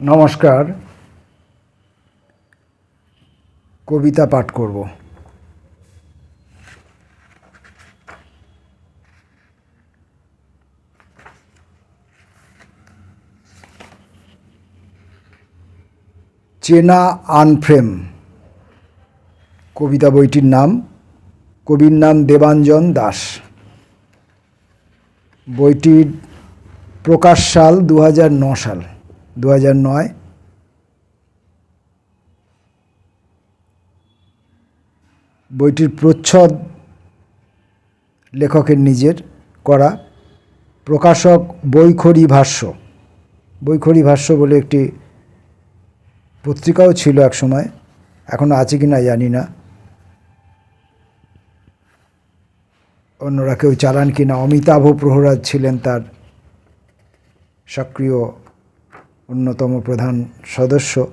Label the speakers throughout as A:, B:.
A: নমস্কার। কবিতা পাঠ করব। চেনা আনফ্রেম। কবিতা বইটির নাম, কবির নাম দেবাঞ্জন দাস। বইটির প্রকাশ সাল দু সাল। দু নয়। বইটির প্রচ্ছদ লেখকের নিজের করা। প্রকাশক বৈখরি ভাষ্য। বৈখরি ভাষ্য বলে একটি পত্রিকাও ছিল এক সময় এখন আছে কি না জানি না। অন্যরা কেউ চালান কি না? অমিতাভ প্রহরাজ ছিলেন তার সক্রিয় অন্যতম প্রধান সদস্য।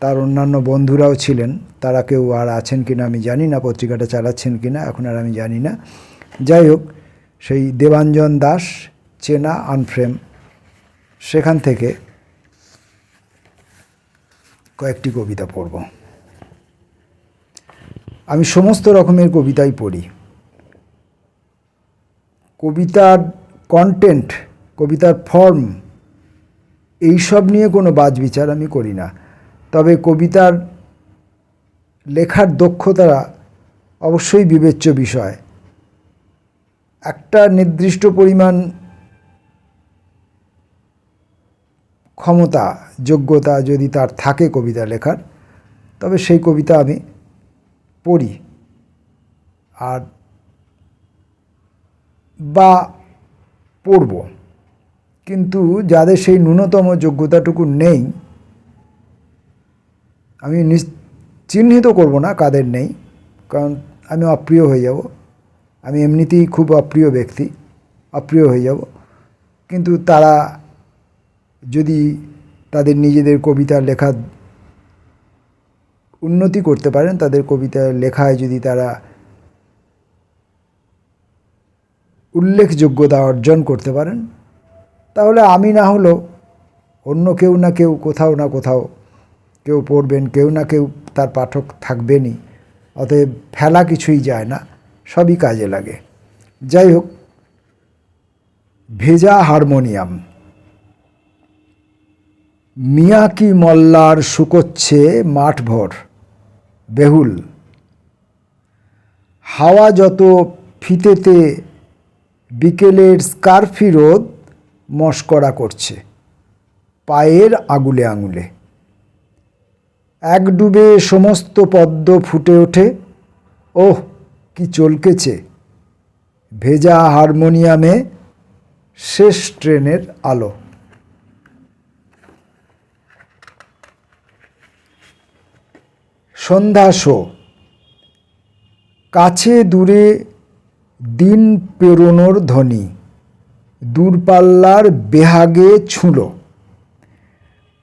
A: তার অন্যান্য বন্ধুরাও ছিলেন। তারা কেউ আর আছেন কিনা আমি জানি না, পত্রিকাটা চালাচ্ছেন কিনা, এখন আর আমি জানি না। যাই হোক, সেই দেবাঞ্জন দাস, চেনা, আনফ্রেম, সেখান থেকে কয়েকটি কবিতা পড়ব। আমি সমস্ত রকমের কবিতাই পড়ি। কবিতার কন্টেন্ট কবিতার ফর্ম এইসব নিয়ে কোনো বাজ বিচার আমি করি না। তবে কবিতার লেখার দক্ষতা অবশ্যই বিবেচ্য বিষয়। একটা নির্দিষ্ট পরিমাণ ক্ষমতা, যোগ্যতা যদি তার থাকে কবিতা লেখার, তবে সেই কবিতা আমি পড়ি। আর বা পড়ব। কিন্তু যাদের সেই ন্যূনতম যোগ্যতাটুকু নেই, আমি চিহ্নিত করব না কাদের নেই, কারণ আমি অপ্রিয় হয়ে যাব। আমি এমনিতেই খুব অপ্রিয় ব্যক্তি, অপ্রিয় হয়ে যাব। কিন্তু তারা যদি তাদের নিজেদের কবিতা লেখা উন্নতি করতে পারেন, তাদের কবিতা লেখায় যদি তারা উল্লেখযোগ্যতা অর্জন করতে পারেন তাহলে আমি না হলেও অন্য কেউ না কেউ, কোথাও না কোথাও কেউ পড়বেন, কেউ না কেউ তার পাঠক থাকবেনই। অতএব ফেলা কিছুই যায় না, সবই কাজে লাগে। যাই হোক, ভেজা হারমোনিয়াম। মিয়াকি মল্লার শুকোচ্ছে মাঠভর বেহুল। হাওয়া যত ফিতেতে, বিকেলের স্কার্ফি রোদ মস্করা করছে। পায়ের আগুলে আঙুলে। এক ডুবে সমস্ত পদ্ম ফুটে ওঠে। ওহ, কি চলকেছে। ভেজা হারমোনিয়ামে শেষ ট্রেনের আলো। সন্ধ্যা শো। কাছে দূরে দিন পেরোনোর ধ্বনি। দূরপাল্লার বেহাগে ছুঁলো।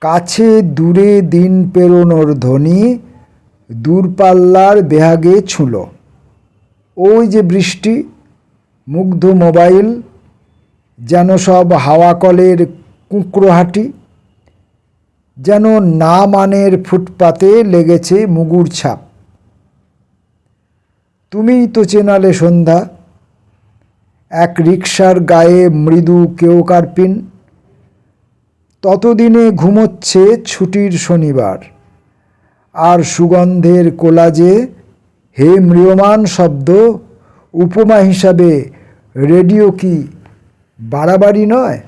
A: কাছে দূরে দিন পেরোনোর ধ্বনি দূরপাল্লার বেহাগে ছুঁলো। ওই যে বৃষ্টি, মুগ্ধ মোবাইল, যেন সব হাওয়া কলের কুঁকড়োহাটি যেন না মানের ফুটপাতে লেগেছে মুগুর ছাপ। তুমিই তো চেনালে সন্ধ্যা এক রিক্সার গায়ে মৃদু কেউ কার্পিন ততদিনে ঘুমোচ্ছে ছুটির শনিবার। আর সুগন্ধের কোলাজে হে ম্রিয়মান শব্দ, উপমা হিসাবে রেডিও কি বাড়াবাড়ি নয়?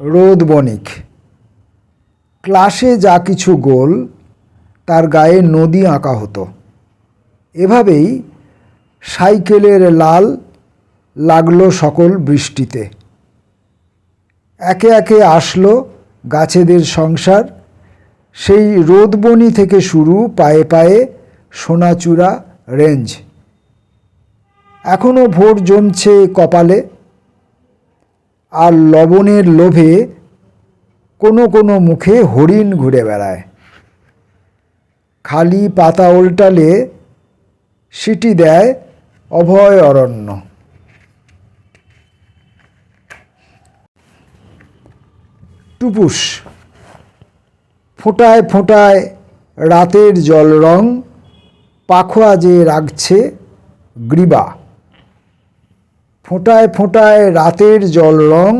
A: রোদ বণিক, ক্লাসে যা কিছু গোল, তার গায়ে নদী আঁকা হতো। এভাবেই সাইকেলের লাল লাগল সকল বৃষ্টিতে। একে একে আসলো গাছেদের সংসার। সেই রোদবনি থেকে শুরু পায়ে পায়ে সোনাচূড়া রেঞ্জ। এখনও ভোর জমছে কপালে। আর লবণের লোভে কোনো কোনো মুখে হরিণ ঘুরে বেড়ায়। খালি পাতা উল্টালে সিটি দেয় অভয় অরণ্য। টুপুস, ফোঁটায় ফোঁটায় রাতের জল রং, পাখোয়া যে রাগছে গ্রীবা। ফোঁটায় ফোঁটায় রাতের জল রং,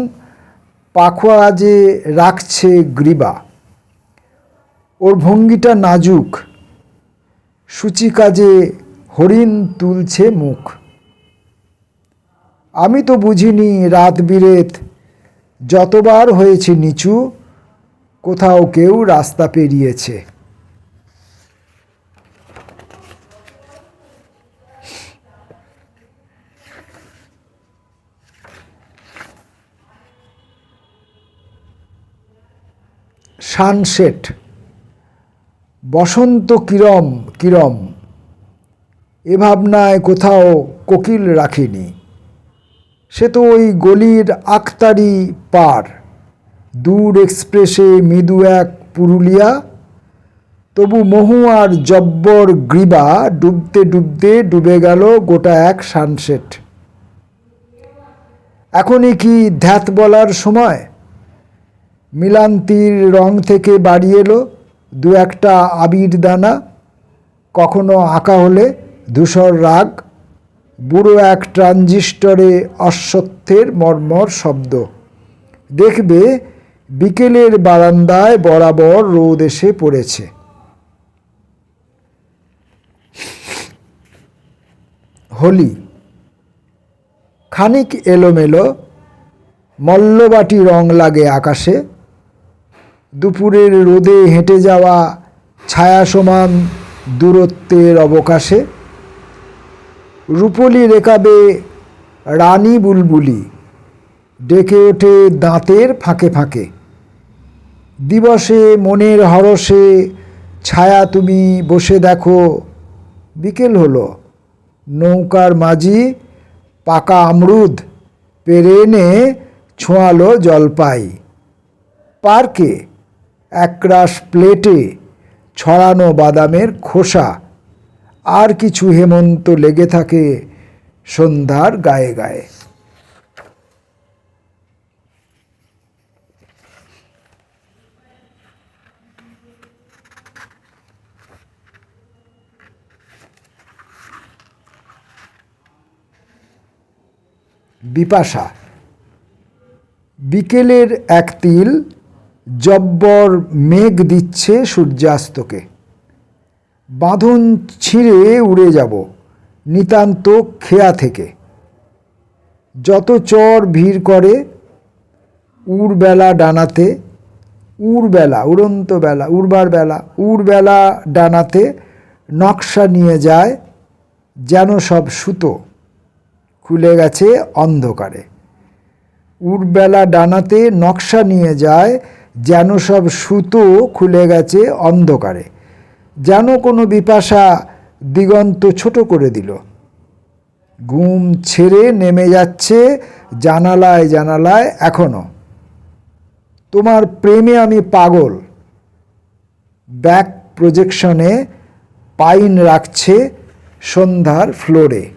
A: পাখোয়া যে রাখছে গ্রীবা। ওর ভঙ্গিটা নাজুক সূচি কাজে হরিণ তুলছে মুখ। আমি তো বুঝিনি রাত বিরেত, যতবার হয়েছে নিচু, কোথাও কেউ রাস্তা পেরিয়েছে। সানসেট, বসন্ত কিরম কিরম। এ ভাবনায় কোথাও কোকিল রাখিনি। সে তো ওই গলির আখতারি পার দূর এক্সপ্রেসে মৃদু এক পুরুলিয়া। তবু মহু আর জব্বর গ্রীবা ডুবতে ডুবতে ডুবে গেল গোটা এক সানসেট। এখনই কি ধ্যাত বলার সময়? মিলান্তির রং থেকে বাড়ি এলো দু একটা আবির দানা। কখনো আঁকা হলে ধূসর রাগ, বুড়ো এক ট্রানজিস্টরে অশ্বত্থের মর্মর শব্দ। দেখবে, বিকেলের বারান্দায় বরাবর রোদ এসে পড়েছে। হোলি। খানিক এলোমেলো, মল্লবাটি রং লাগে আকাশে। দুপুরের রোদে হেঁটে যাওয়া ছায়া সমান দূরত্বের অবকাশে। রূপলি রেখাবে রানী বুলবুলি, ডেকে ওঠে দাঁতের ফাঁকে ফাঁকে। দিবসে মনের হরসে ছায়া তুমি বসে দেখো। বিকেল হলো, নৌকার মাঝি পাকা আমরুদ পেরে এনে ছোঁয়ালো জলপাই। পার্কে একরাশ প্লেটে ছড়ানো বাদামের খোসা আর কিছু হেমন্ত লেগে থাকে সন্ধ্যার গায়ে গায়ে। বিপাশা, বিকেলের এক তিল জব্বর মেঘ দিচ্ছে সূর্যাস্তকে। বাঁধন ছিঁড়ে উড়ে যাব, নিতান্ত খেয়া থেকে। যত চর ভিড় করে উড়বেলা ডানাতে, উড়বেলা, উড়ন্ত বেলা, উড়বার বেলা, উড়বেলা ডানাতে নকশা নিয়ে যায় যেন সব সুতো খুলে গেছে অন্ধকারে। উড়বেলা ডানাতে নকশা নিয়ে যায় যেন সব সুতো খুলে গেছে অন্ধকারে। যেন কোনো বিপাশা দিগন্ত ছোট করে দিল। গুম ছেড়ে নেমে যাচ্ছে জানালায় জানালায় এখনও। তোমার প্রেমে আমি পাগল। ব্যাক প্রজেকশনে পাইন রাখছে সন্ধ্যার ফ্লোরে।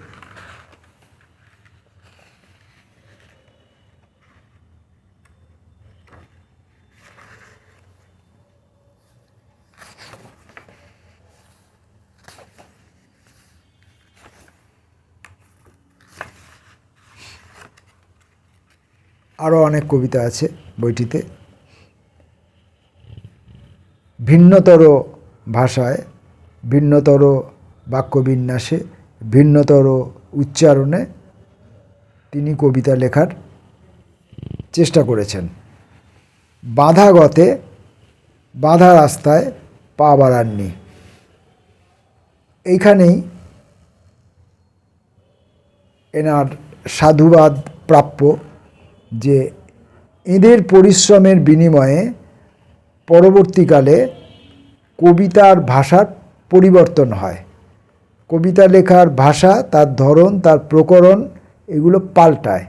A: আরও অনেক কবিতা আছে বইটিতে। ভিন্নতর ভাষায়, ভিন্নতর বাক্যবিন্যাসে, ভিন্নতর উচ্চারণে তিনি কবিতা লেখার চেষ্টা করেছেন। বাধা গতে বাধা রাস্তায় পা বাড়াননি। এইখানেই এনার সাধুবাদ প্রাপ্য যে এদের পরিশ্রমের বিনিময়ে পরবর্তীকালে কবিতার ভাষার পরিবর্তন হয়। কবিতা লেখার ভাষা, তার ধরন, তার প্রকরণ এগুলো পাল্টায়।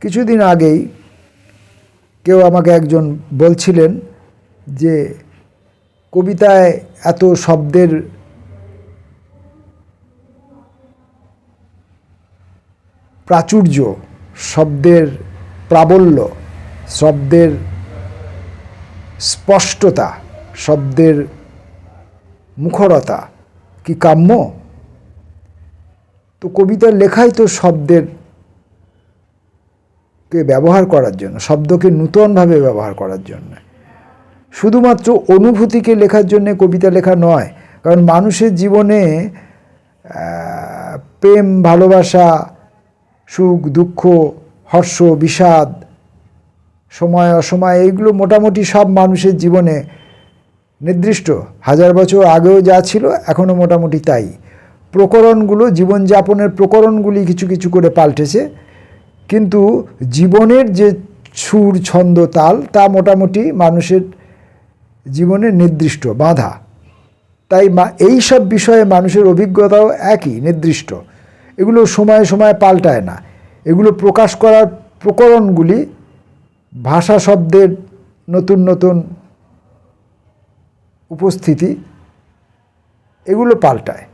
A: কিছুদিন আগেই কেউ আমাকে একজন বলছিলেন যে, কবিতায় এত শব্দের প্রাচুর্য, শব্দের প্রাবল্য, শব্দের স্পষ্টতা, শব্দের মুখরতা কি কাম্য? তো কবিতার লেখাই তো শব্দের কে ব্যবহার করার জন্য, শব্দকে নূতনভাবে ব্যবহার করার জন্য। শুধুমাত্র অনুভূতিকে লেখার জন্য কবিতা লেখা নয়, কারণ মানুষের জীবনে প্রেম, ভালোবাসা, সুখ, দুঃখ হর্ষ, বিষাদ, সময়, অসময়, এইগুলো মোটামুটি সব মানুষের জীবনে নির্দিষ্ট। হাজার বছর আগেও যা ছিল, এখনও মোটামুটি তাই। প্রকরণগুলো, জীবনযাপনের প্রকরণগুলি কিছু কিছু করে পাল্টেছে। কিন্তু জীবনের যে সুর, ছন্দ, তাল, তা মোটামুটি মানুষের জীবনে নির্দিষ্ট, বাঁধা। তাই এই সব বিষয়ে মানুষের অভিজ্ঞতাও একই, নির্দিষ্ট। এগুলো সময়ে সময়ে পাল্টায় না। এগুলো প্রকাশ করার প্রকরণগুলি ভাষা শব্দের নতুন নতুন উপস্থিতি, এগুলো পাল্টায়।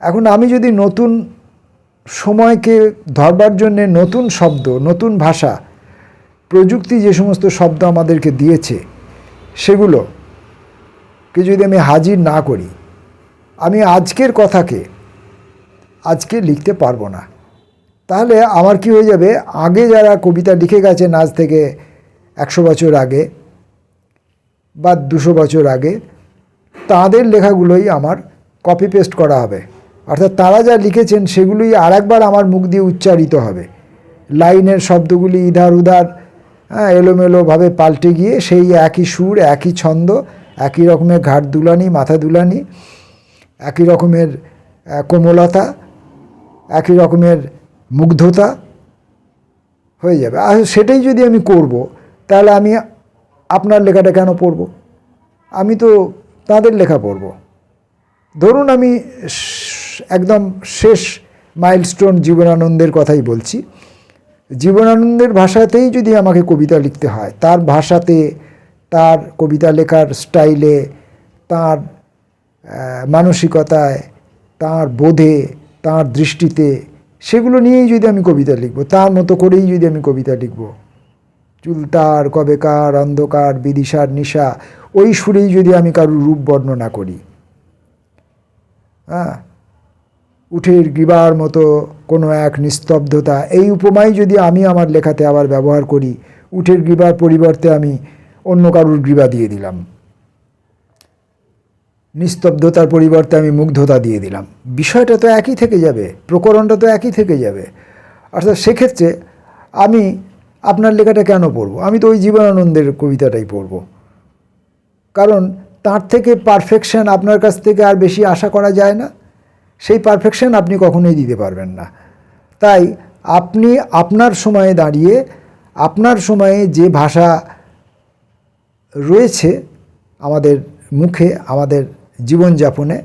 A: এখন আমি যদি নতুন সময়কে ধরবার জন্যে নতুন শব্দ, নতুন ভাষা, প্রযুক্তি যে সমস্ত শব্দ আমাদেরকে দিয়েছে সেগুলো কে যদি আমি হাজির না করি, আমি আজকের কথাকে আজকে লিখতে পারব না। তাহলে আমার কি হয়ে যাবে? আগে যারা কবিতা লিখে গেছেন আজ থেকে একশো বছর আগে বা দুশো বছর আগে, তাদের লেখাগুলোই আমার কপি পেস্ট করা হবে। অর্থাৎ তারা যা লিখেছেন সেগুলোই আর একবার আমার মুখ দিয়ে উচ্চারিত হবে। লাইনের শব্দগুলি ইধার উধার হ্যাঁ এলোমেলোভাবে পাল্টে গিয়ে সেই একই সুর, একই ছন্দ, একই রকমের ঘাট দুলানি, মাথা দুলানি, একই রকমের কোমলতা, একই রকমের মুগ্ধতা হয়ে যাবে। আর সেটাই যদি আমি করব, তাহলে আমি আপনার লেখাটা কেন পড়ব? আমি তো তাদের লেখা পড়ব। ধরুন আমি একদম শেষ মাইলস্টোন জীবনানন্দের কথাই বলছি। জীবনানন্দের ভাষাতেই যদি আমাকে কবিতা লিখতে হয়, তার ভাষাতে, তার কবিতা লেখার স্টাইলে, তার মানসিকতায়, তার বোধে, তার দৃষ্টিতে সেগুলো নিয়েই যদি আমি কবিতা লিখব, তার মতো করেই যদি আমি কবিতা লিখব, চুলতার, কবেকার, অন্ধকার, বিদিশার নিশা, ওই সুরেই যদি আমি কারুর রূপ বর্ণনা করি। হ্যাঁ উঠের গ্রীবার মতো কোনো এক নিস্তব্ধতা, এই উপমাই যদি আমি আমার লেখাতে আবার ব্যবহার করি, উঠের গ্রীবার পরিবর্তে আমি অন্য কারুর গ্রীবা দিয়ে দিলাম। নিস্তব্ধতার পরিবর্তে আমি মুগ্ধতা দিয়ে দিলাম। বিষয়টা তো একই থেকে যাবে, প্রকরণটা তো একই থেকে যাবে। অর্থাৎ সেক্ষেত্রে আমি আপনার লেখাটা কেন পড়ব? আমি তো ওই জীবনানন্দের কবিতাটাই পড়ব। কারণ তার থেকে পারফেকশন আপনার কাছ থেকে আর বেশি আশা করা যায় না। সেই পারফেকশন আপনি কখনোই দিতে পারবেন না। তাই আপনি আপনার সময়ে দাঁড়িয়ে, আপনার সময়ে যে ভাষা রয়েছে আমাদের মুখে, আমাদের জীবনযাপনে,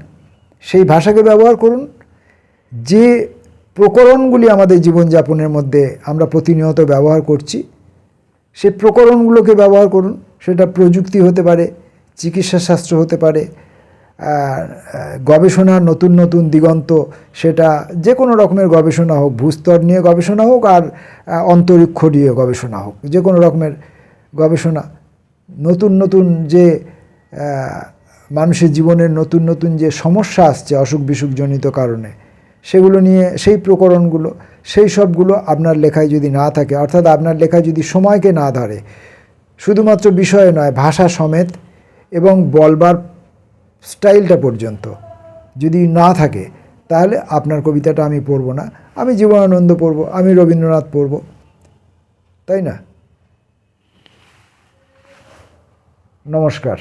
A: সেই ভাষাকে ব্যবহার করুন। যে প্রকরণগুলি আমাদের জীবনযাপনের মধ্যে আমরা প্রতিনিয়ত ব্যবহার করছি সেই প্রকরণগুলোকে ব্যবহার করুন। সেটা প্রযুক্তি হতে পারে চিকিৎসা শাস্ত্র হতে পারে গবেষণার নতুন নতুন দিগন্ত, সেটা যে কোনো রকমের গবেষণা হোক, ভূস্তর নিয়ে গবেষণা হোক, আর অন্তরিক্ষ নিয়ে গবেষণা হোক, যে কোনো রকমের গবেষণা। নতুন নতুন যে মানুষের জীবনের নতুন নতুন যে সমস্যা আসছে অসুখ বিসুখজনিত কারণে, সেগুলো নিয়ে সেই প্রকরণগুলো, সেই সবগুলো আপনার লেখায় যদি না থাকে, অর্থাৎ আপনার লেখায় যদি সময়কে না ধরে, শুধুমাত্র বিষয়ে নয়, ভাষা সমেত এবং বলবার স্টাইলটা পর্যন্ত যদি না থাকে, তাহলে আপনার কবিতাটা আমি পড়ব না। আমি জীবনানন্দ পড়ব, আমি রবীন্দ্রনাথ পড়ব, তাই না? নমস্কার।